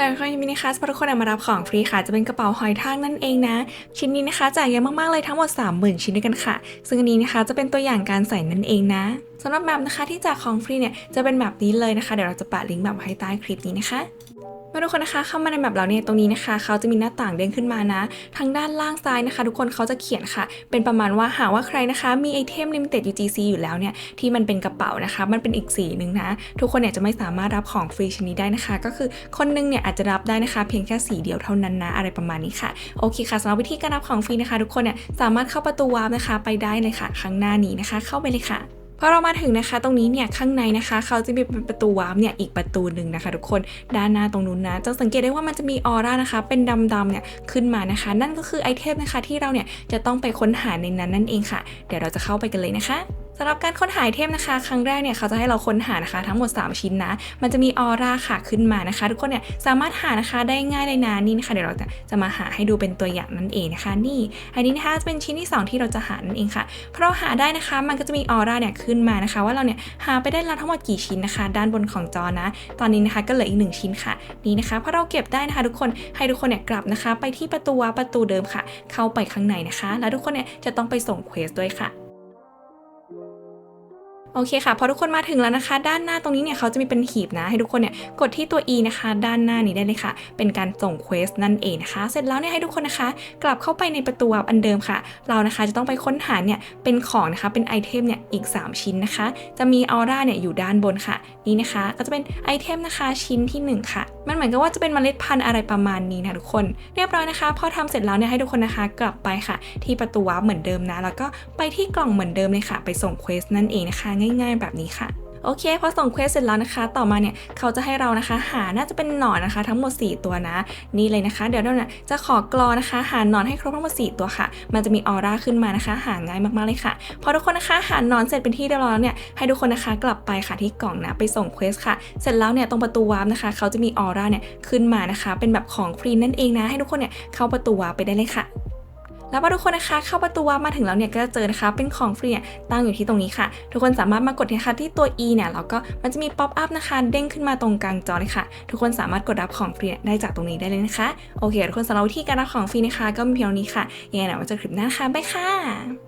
สำหรับคนที่มินิคัสทุกคนเอามารับของฟรีค่ะ จะเป็นกระเป๋าหอยทากนั่นเองนะ ชิ้นนี้นะคะจ่ายเยอะมากๆเลยทั้งหมด 30,000 ชิ้นด้วยกันค่ะ ซึ่งอันนี้นะคะจะเป็นตัวอย่างการใส่นั่นเองนะสำหรับแบบนะคะที่จากของฟรีเนี่ยจะเป็นแบบนี้เลยนะคะ เดี๋ยวเราจะแปะลิงก์แบบไว้ให้ใต้คลิปนี้นะคะ มาทุกคนนะคะเข้ามาในแบบเราเนี่ยตรงนี้นะคะเขาจะมีหน้าต่างเด้งขึ้นมานะ ทางด้านล่างซ้ายนะคะ ทุกคนเขาจะเขียนค่ะ เป็นประมาณว่าหากว่าใครนะคะ มีไอเทม limited UGC อยู่แล้วเนี่ยที่มันเป็นกระเป๋านะคะ มันเป็นอีกสีหนึ่งนะ ทุกคนเนี่ยจะไม่สามารถรับของฟรีชนนี้ได้นะคะ ก็คือคนนึงเนี่ยอาจจะรับได้นะคะ เพียงแค่สีเดียวเท่านั้นนะอะไรประมาณนี้ค่ะโอเคค่ะสำหรับวิธีการรับของฟรีนะคะ ทุกคนเนี่ยสามารถเข้าประตูวาร์ปนะคะ ไปได้เลยค่ะข้งหน้านี้นะคะ เข้าไปเลยค่ะ พอเรามาถึงนะคะ ตรงนี้เนี่ยข้างในนะคะ เขาจะมีเป็นประตูวาร์ปเนี่ยอีกประตูหนึ่งนะคะ ทุกคนด้านหน้าตรงนู้นนะจะสังเกตได้ว่ามันจะมีออร่านะคะ เป็นดำๆเนี่ยขึ้นมานะคะ นั่นก็คือไอเทมนะคะที่เราเนี่ยจะต้องไปค้นหาในนั้นนั่นเองค่ะ เดี๋ยวเราจะเข้าไปกันเลยนะคะ สำหรับการค้นหาไอเทมนะคะ ครั้งแรกเนี่ยเขาจะให้เราค้นหานะคะ ทั้งหมด 3 ชิ้นนะ มันจะมีออร่าค่ะขึ้นมานะคะ ทุกคนเนี่ยสามารถหานะคะได้ง่ายเลยนะนี่นะคะเดี๋ยวเราจะจะมาหาให้ดูเป็นตัวอย่างนั่นเองนะคะ นี่อันนี้นะคะจะเป็นชิ้นที่ 2 ที่เราจะหานั่นเองค่ะเพราะเราหาได้นะคะ มันก็จะมีออร่าเนี่ยขึ้นมานะคะ ว่าเราเนี่ยหาไปได้แล้วทั้งหมดกี่ชิ้นนะคะ ด้านบนของจอนะ ตอนนี้นะคะก็เหลืออีกหนึ่งชิ้นค่ะ นี่นะคะพอเราเก็บได้นะคะ ทุกคนให้ทุกคนเนี่ยกลับนะคะ ไปที่ประตูประตูเดิมค่ะ เข้าไปข้างในนะคะ แล้วทุกคนเนี่ยจะต้องไปส่งเควสด้วยค่ะ โอเคค่ะพอทุกคนมาถึงแล้วนะคะ ด้านหน้าตรงนี้เนี่ยเขาจะมีเป็นหีบนะ ให้ทุกคนเนี่ยกดที่ตัว E นะคะ ด้านหน้านี้ได้เลยค่ะ เป็นการส่งเควสนั่นเองนะคะ เสร็จแล้วเนี่ยให้ทุกคนนะคะ กลับเข้าไปในประตูอันเดิมค่ะ เรานะคะจะต้องไปค้นหาเนี่ยเป็นของนะคะเป็นไอเทมเนี่ยอีก 3 ชิ้นนะคะ จะมีออร่าเนี่ยอยู่ด้านบนค่ะ นี่นะคะก็จะเป็นไอเทมนะคะชิ้นที่ 1 ค่ะ มันเหมือนกับว่าจะเป็นเมล็ดพันธุ์อะไรประมาณนี้นะทุกคนเรียบร้อยนะคะ พอทำเสร็จแล้วเนี่ยให้ทุกคนนะคะ กลับไปค่ะ ที่ประตูวาร์ปเหมือนเดิมนะ แล้วก็ไปที่กล่องเหมือนเดิมเลยค่ะ ไปส่งเควสนั่นเองนะคะง่ายๆ แบบนี้ค่ะโอเคพอส่งเควสเสร็จแล้วนะคะ ต่อมาเนี่ยเขาจะให้เรานะคะ หาน่าจะเป็นหนอนนะคะ ทั้งหมด 4 ตัวนะ นี่เลยนะคะ เดี๋ยวเราเนี่ยจะขอกรอนะคะ หาหนอนให้ครบทั้งหมด 4 ตัวค่ะ มันจะมีออร่าขึ้นมานะคะ หาง่ายมากๆเลยค่ะ พอทุกคนนะคะ หาหนอนเสร็จเป็นที่เรียบร้อยแล้วเนี่ยให้ทุกคนนะคะกลับไปค่ะที่กล่องนะไปส่งเควสค่ะ เสร็จแล้วเนี่ยตรงประตูวาร์ปนะคะ เขาจะมีออร่าเนี่ยขึ้นมานะคะ เป็นแบบของฟรีนั่นเองนะ ให้ทุกคนเนี่ยเข้าประตูวาร์ปไปได้เลยค่ะ แล้วพอทุกคนนะคะเข้าประตูวาร์ปมาถึงแล้วเนี่ยก็จะเจอนะคะเป็นของฟรีเนี่ยตั้งอยู่ที่ตรงนี้ค่ะ ทุกคนสามารถมากดนะคะที่ตัว E เนี่ยแล้วก็มันจะมีป๊อปอัพนะคะเด้งขึ้นมาตรงกลางจอเลยค่ะ ทุกคนสามารถกดรับของฟรีเนี่ยได้จากตรงนี้ได้เลยนะคะ โอเค ทุกคนสำหรับวิธีการรับของฟรีนะคะ ก็มีเพียงเท่านี้ค่ะยังไงเดี๋ยวมาเจอคลิปหน้าค่ะบ๊ายค่ะ